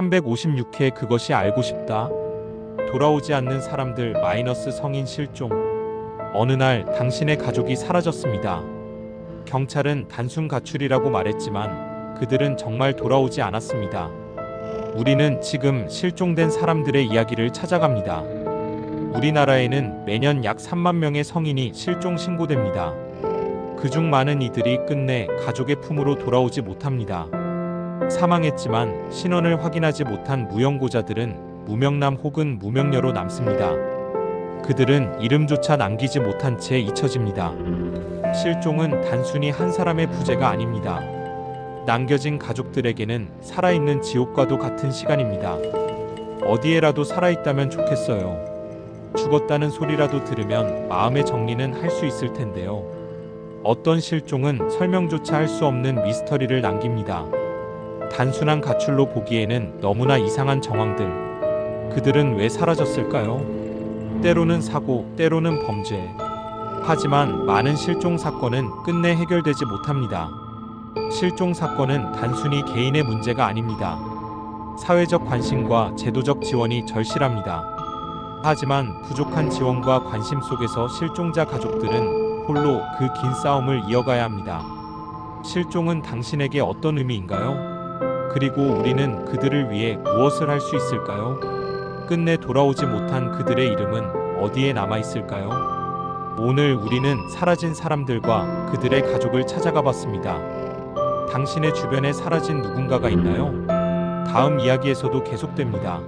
356회 그것이 알고 싶다. 돌아오지 않는 사람들 마이너스 성인 실종. 어느 날 당신의 가족이 사라졌습니다. 경찰은 단순 가출이라고 말했지만 그들은 정말 돌아오지 않았습니다. 우리는 지금 실종된 사람들의 이야기를 찾아갑니다. 우리나라에는 매년 약 3만 명의 성인이 실종 신고됩니다. 그중 많은 이들이 끝내 가족의 품으로 돌아오지 못합니다. 사망했지만 신원을 확인하지 못한 무연고자들은 무명남 혹은 무명녀로 남습니다. 그들은 이름조차 남기지 못한 채 잊혀집니다. 실종은 단순히 한 사람의 부재가 아닙니다. 남겨진 가족들에게는 살아있는 지옥과도 같은 시간입니다. 어디에라도 살아있다면 좋겠어요. 죽었다는 소리라도 들으면 마음의 정리는 할 수 있을 텐데요. 어떤 실종은 설명조차 할 수 없는 미스터리를 남깁니다. 단순한 가출로 보기에는 너무나 이상한 정황들. 그들은 왜 사라졌을까요? 때로는 사고, 때로는 범죄. 하지만 많은 실종 사건은 끝내 해결되지 못합니다. 실종 사건은 단순히 개인의 문제가 아닙니다. 사회적 관심과 제도적 지원이 절실합니다. 하지만 부족한 지원과 관심 속에서 실종자 가족들은 홀로 그 긴 싸움을 이어가야 합니다. 실종은 당신에게 어떤 의미인가요? 그리고 우리는 그들을 위해 무엇을 할 수 있을까요? 끝내 돌아오지 못한 그들의 이름은 어디에 남아 있을까요? 오늘 우리는 사라진 사람들과 그들의 가족을 찾아가 봤습니다. 당신의 주변에 사라진 누군가가 있나요? 다음 이야기에서도 계속됩니다.